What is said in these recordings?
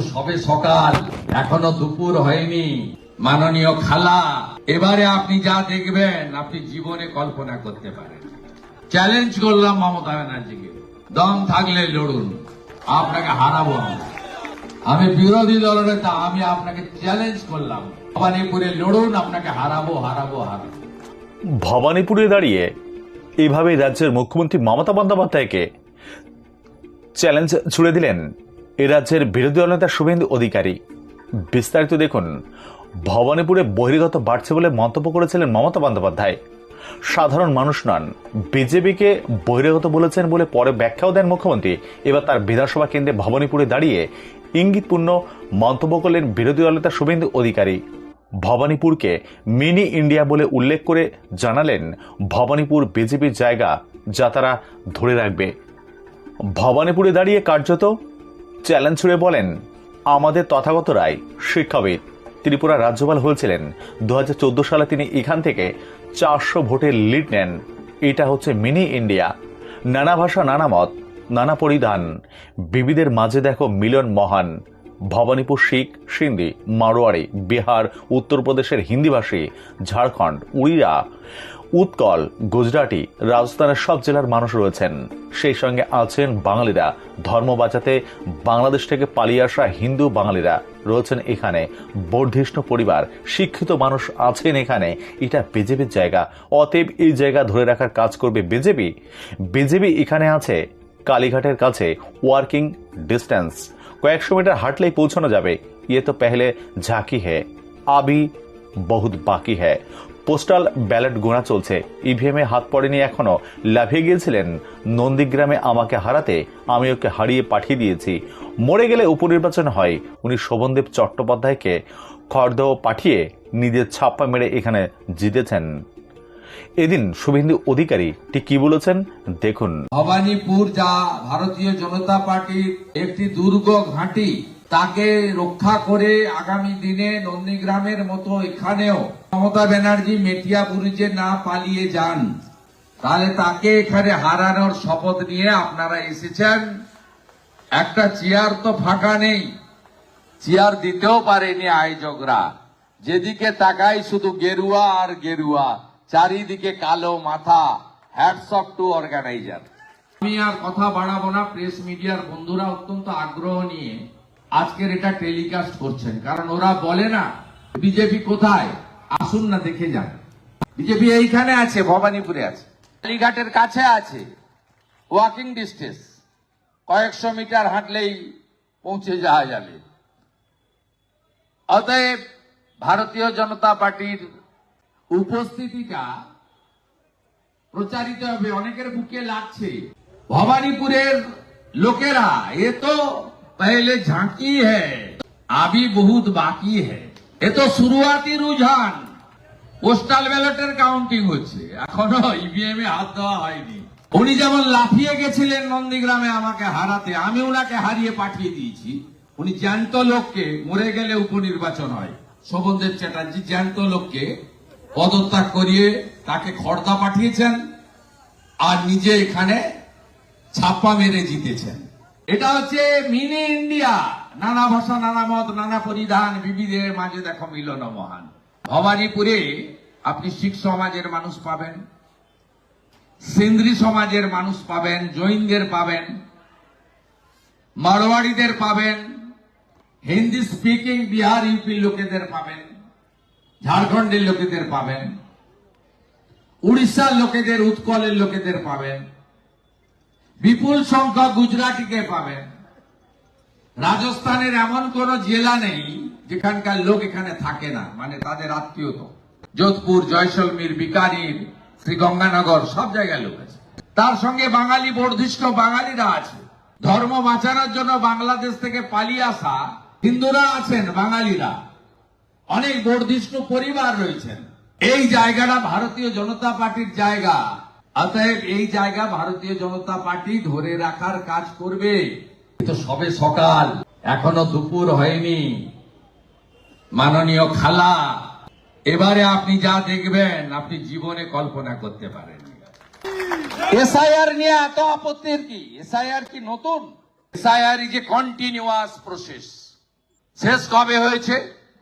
তো সবে সকাল, এখনও দুপুর হয়নি। মাননীয় খালা, এবারে আপনি যা দেখবেন, আপনি জীবনে কল্পনা করতে পারেন। চ্যালেঞ্জ করলাম মমতা ব্যানার্জিকে। দম থাকলে লড়ুন। আপনাকে হারাবো আমি বিরোধী দলের নেতা, আমি আপনাকে চ্যালেঞ্জ করলাম। ভবানীপুরে লড়ুন, আপনাকে হারাবো হারাবো হারাবো। ভবানীপুরে দাঁড়িয়ে এইভাবে রাজ্যের মুখ্যমন্ত্রী মমতা বন্দ্যোপাধ্যায়কে চ্যালেঞ্জ ছুড়ে দিলেন এ রাজ্যের বিরোধী দলনেতা শুভেন্দু অধিকারী। বিস্তারিত দেখুন। ভবানীপুরে বহির্গত বাড়ছে বলে মন্তব্য করেছিলেন মমতা বন্দ্যোপাধ্যায়। সাধারণ মানুষ নন। বিজেপিকে বহিরাগত বলেছেন বলে পরে ব্যাখ্যাও দেন মুখ্যমন্ত্রী। এবার তার বিধানসভা কেন্দ্রে ভবানীপুরে দাঁড়িয়ে ইঙ্গিতপূর্ণ মন্তব্য করলেন বিরোধী দলনেতা শুভেন্দু অধিকারী। ভবানীপুরকে মিনি ইন্ডিয়া বলে উল্লেখ করে জানালেন ভবানীপুর বিজেপির জায়গা যা তারা ধরে রাখবে। ভবানীপুরে দাঁড়িয়ে কার্যত চ্যালেঞ্জ ছুড়ে বলেন, আমাদের তথাগত রায় শিক্ষাবিদ। ত্রিপুরা রাজ্যপাল হয়েছিলেন। দু হাজার চোদ্দ সালে তিনি এখান থেকে চারশো ভোটের লিড নেন। এটা হচ্ছে মিনি ইন্ডিয়া। নানা ভাষা, নানা মত, নানা পরিধান। বিবিদের মাঝে দেখো মিলন মহান। ভবানীপুর শিখ, সিন্ধি মারোয়ারি বিহার, উত্তরপ্রদেশের হিন্দিভাষী, ঝাড়খণ্ড, উড়িয়া। উৎকল, গুজরাটি, রাজস্থানের সব জেলার মানুষ রয়েছেন। সেই সঙ্গে আছেন বাঙালিরা। ধর্ম বাঁচাতে বাংলাদেশ থেকে পালিয়ে আসা হিন্দু বাঙালিরা রয়েছেন এখানে। বর্ধিষ্ণু পরিবার, শিক্ষিত মানুষ আছেন এখানে। এটা বিজেপির জায়গা। অতএব এই জায়গা ধরে রাখার কাজ করবে বিজেপি। বিজেপি এখানে আছে। কালীঘাটের কাছে ওয়ার্কিং ডিস্টেন্স। কয়েকশো মিটার হাঁটলেই পৌঁছানো যাবে। ইয়ে তো পেহলে ঝাঁকি হে। আবি বহুত বাকি হ্যায় পোস্টাল ব্যালট গোনা চলছে। ইভিএম এ হাত পড়েনি এখনও। লাফিয়ে গিয়েছিলেন। নন্দীগ্রামে আমাকে হারাতে আমি ওকে হারিয়ে পাঠিয়ে দিয়েছি। মরে গেলে উপনির্বাচন হয়। উনি শোভনদেব চট্টোপাধ্যায়কে খড়দেহ পাঠিয়ে নিজের ছাপ্পা মেরে এখানে জিতেছেন। এদিন শুভেন্দু অধিকারী, ঠিক কি বলেছেন? দেখুন। ভবানীপুর যা ভারতীয় জনতা পার্টির একটি দুর্গ ঘাঁটি তাকে রক্ষা করে আগামী দিনে নন্দীগ্রামের মতো এখানেও মমতা ব্যানার্জি মেটিয়াপুরি যে না পালিয়ে যান। তাহলে তাকে এখানে হারানোর শপথ নিয়ে আপনারা এসেছেন। একটা চেয়ার তো ফাঁকা নেই। চেয়ার দিতেও পারেনি আয়োজকরা। যেদিকে তাকাই শুধু গেরুয়া আর গেরুয়া, চারিদিকে কালো মাথা। হ্যাটসঅপ টু অর্গানাইজার আমি আর কথা বাড়াবো না প্রেস মিডিয়ার বন্ধুরা অত্যন্ত আগ্রহ নিয়ে। আজকের এটা টেলিকাস্ট করছেন। কারণ ওরা বলে না, বিজেপি কোথায়? আসুন না, দেখে যান। বিজেপি এইখানে আছে, ভবানীপুরে আছে। কালীঘাটের কাছে আছে ওয়াকিং ডিস্টেন্স কয়েকশো মিটার হাঁটলেই পৌঁছে যাওয়া যাবে। অতএব ভারতীয় জনতা পার্টির উপস্থিতিটা প্রচারিত হবে, অনেকের বুকে লাগছে। ভবানীপুরের লোকেরা, এ তো পহলে ঝাঁকি হ্যায় আবি বহুত বাকি হ্যায় এ তো শুরুয়াতি রুঝান পোস্টাল ব্যালটের কাউন্টিং হচ্ছে। এখনও ইভিএম এ হাত দেওয়া হয়নি। উনি যেমন লাফিয়ে গেছিলেন নন্দীগ্রামে আমাকে হারাতে, আমি ওনাকে হারিয়ে পাঠিয়ে দিয়েছি। উনি জ্যান্ত লোককে মরে গেলে উপনির্বাচন হয়। শোভনদেব চ্যাটার্জি জ্যান্ত লোককে পদত্যাগ করিয়ে তাকে খর্দা পাঠিয়েছেন আর নিজে এখানে ছাপ্পা মেরে জিতেছেন। এটা হচ্ছে মিনি ইন্ডিয়া। নানা ভাষা, নানা মত, নানা পরিধান, বিবিধের মাঝে দেখো মিলন মহান। ভবানীপুরে আপনি শিখ সমাজের মানুষ পাবেন সিন্ধ্রি সমাজের মানুষ পাবেন, জৈনদের পাবেন, মারোয়াড়িদের পাবেন, হিন্দি স্পিকিং বিহার ইউপির লোকেদের পাবেন, ঝাড়খণ্ডের লোকেদের পাবেন, উড়িষ্যার লোকেদের, উৎকলের লোকেদের পাবেন। বিপুল সংখ্যক গুজরাটিকে পাবেন। রাজস্থানের এমন কোন জেলা নেই যেখানকার লোক এখানে থাকে না মানে তাদের আত্মীয় তো। যোধপুর, জয়সলমীর, বিকানির, শ্রীগঙ্গানগর, সব জায়গায় লোক আছে। তার সঙ্গে বাঙালি বর্ধিষ্ঠ বাঙালিরা আছে। ধর্ম বাঁচানোর জন্য বাংলাদেশ থেকে পালিয়ে আসা হিন্দুরা আছেন, বাঙালিরা। অনেক বর্ধিষ্ণু পরিবার রয়েছেন। এই জায়গাটা ভারতীয় জনতা পার্টির জায়গা। অতএব এই জায়গা ভারতীয় জনতা পার্টি ধরে রাখার কাজ করবে। এ তো সবে সকাল এখনও দুপুর হয়নি। মাননীয় খালা এবারে আপনি যা দেখবেন আপনি জীবনে কল্পনা করতে পারেন। এসআইআর নিয়ে এত আপত্তির কি? এসআইআর কি নতুন? SIR is a continuous process শেষ কবে হয়েছে?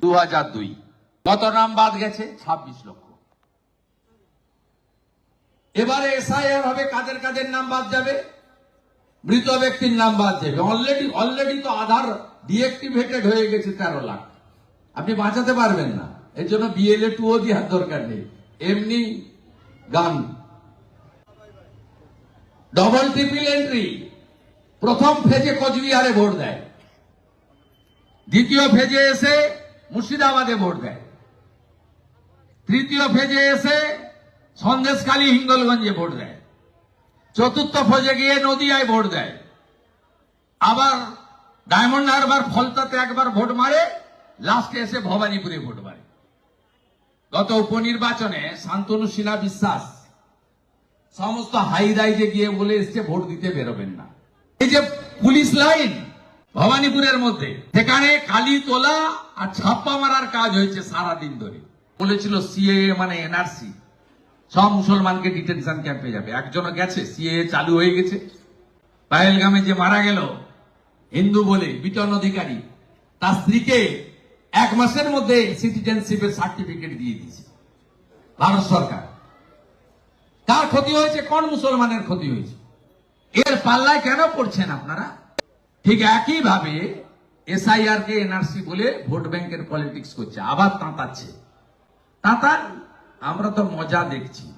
দু হাজার দুই। কত নাম বাদ গেছে? ছাব্বিশ লক্ষ। এবারে এসআইআর হবে, কাদের কাদের নাম বাদ যাবে? মৃত ব্যক্তির নাম বাদ যাবে। অলরেডি অলরেডি তো আধার ডিএক্টিভেটেড হয়ে গেছে তেরো লাখ। আপনি বাঁচাতে পারবেন না। এর জন্য বিএলএ টুও দেওয়ার দরকার নেই। এমনি গান। ডবল ট্রিপল এন্ট্রি প্রথম ফেজে কোচবিহারে ভোট দেয়। দ্বিতীয় ফেজে এসে মুর্শিদাবাদে ভোট দেয়। তৃতীয় ফেজে এসে সন্দেশখালী হিঙ্গলগঞ্জে ভোট দেয়। চতুর্থ ফেজে গিয়ে নদিয়ায় ভোট দেয়। আবার ডায়মন্ড হারবার ফলতাতে একবার ভোট মারে, লাস্টে এসে ভবানীপুরে ভোট মারে। গত উপনির্বাচনে শান্তনু বিশ্বাস সমস্ত হাই রাইজে গিয়ে বলে এসছে, ভোট দিতে বেরোবেন না। এই যে পুলিশ লাইন ভবানীপুরের মধ্যে, সেখানে কালি তোলা আর ছাপ্পা মারার কাজ হয়েছে সারা দিন ধরে। বলেছিল সিএএ মানে এনআরসি। সব মুসলমানকে ডিটেনশন ক্যাম্পে যাবে। একজনও গেছে সিএএ চালু হয়ে গেছে। পায়েলগামে যে মারা গেল, হিন্দু বলে বিটন অধিকারী, তার স্ত্রীকে এক মাসের মধ্যে সিটিজেনশিপের সার্টিফিকেট দিয়ে দিয়েছে। ভারত সরকার। কার ক্ষতি হয়েছে? কোন মুসলমানের ক্ষতি হয়েছে? এর পাল্লায় কেন পড়ছেন আপনারা? ঠিক একই ভাবে এসআইআর কে এনআরসি বলে ভোট ব্যাংকের পলিটিক্স করছে। আবার তাঁতাচ্ছে। তাঁতার আমরা তো মজা দেখছি।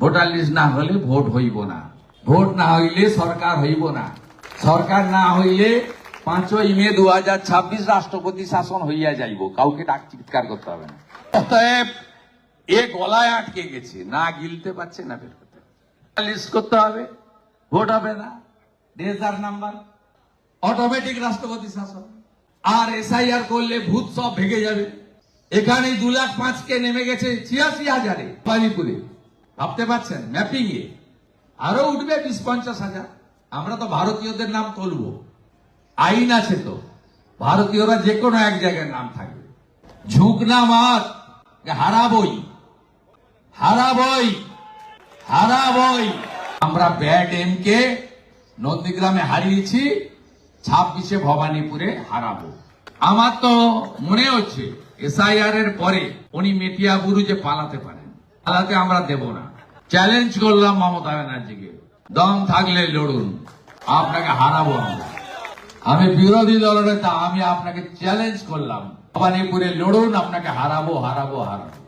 ভোটার লিস্ট না হলে ভোট হইব না। ভোট না হইলে সরকার হইব না। সরকার না হইলে পাঁচই মে দু হাজার ছাব্বিশ রাষ্ট্রপতি শাসন হইয়া যাইব। কাউকে ডাক চিৎকার করতে হবে না। অতএব এ গলায় আটকে গেছে। না গিলতে পারছে না বের করতে। লিস্ট করতে হবে। ভোট হবে না। রেজার নাম্বার। অটোমেটিক রাষ্ট্রপতি শাসন। আর এসআইআর করলে ভূত সব ভেঙে যাবে। এখানে দু লাখ পাঁচ কে নেমে গেছে ছিয়াশি হাজারে পানিপুরে ভাবতে পারছেন? ম্যাপিং এ। আরও উঠবে বিশ পঞ্চাশ হাজার। আমরা তো ভারতীয়দের নাম তুলবো। আইন আছে তো। ভারতীয়রা যে কোনো এক জায়গায় নাম থাকবে। ঝুঁক না মাত হারাবই। হারাবই। হারাবই। আমরা ব্যাড এম কে নন্দীগ্রামে হারিয়েছি, ছাব্বিশে ভবানীপুরে হারাবো। আমার তো মনে হচ্ছে এসআইআর এর পরে উনি মেটিয়া যে পালাতে পারেন। পালাতে আমরা দেব না। চ্যালেঞ্জ করলাম মমতা ব্যানার্জিকে। দম থাকলে লড়ুন। আপনাকে হারাবো আমরা। আমি বিরোধী দলের নেতা, আমি আপনাকে চ্যালেঞ্জ করলাম। ভবানীপুরে লড়ুন, আপনাকে হারাবো হারাবো হারাবো।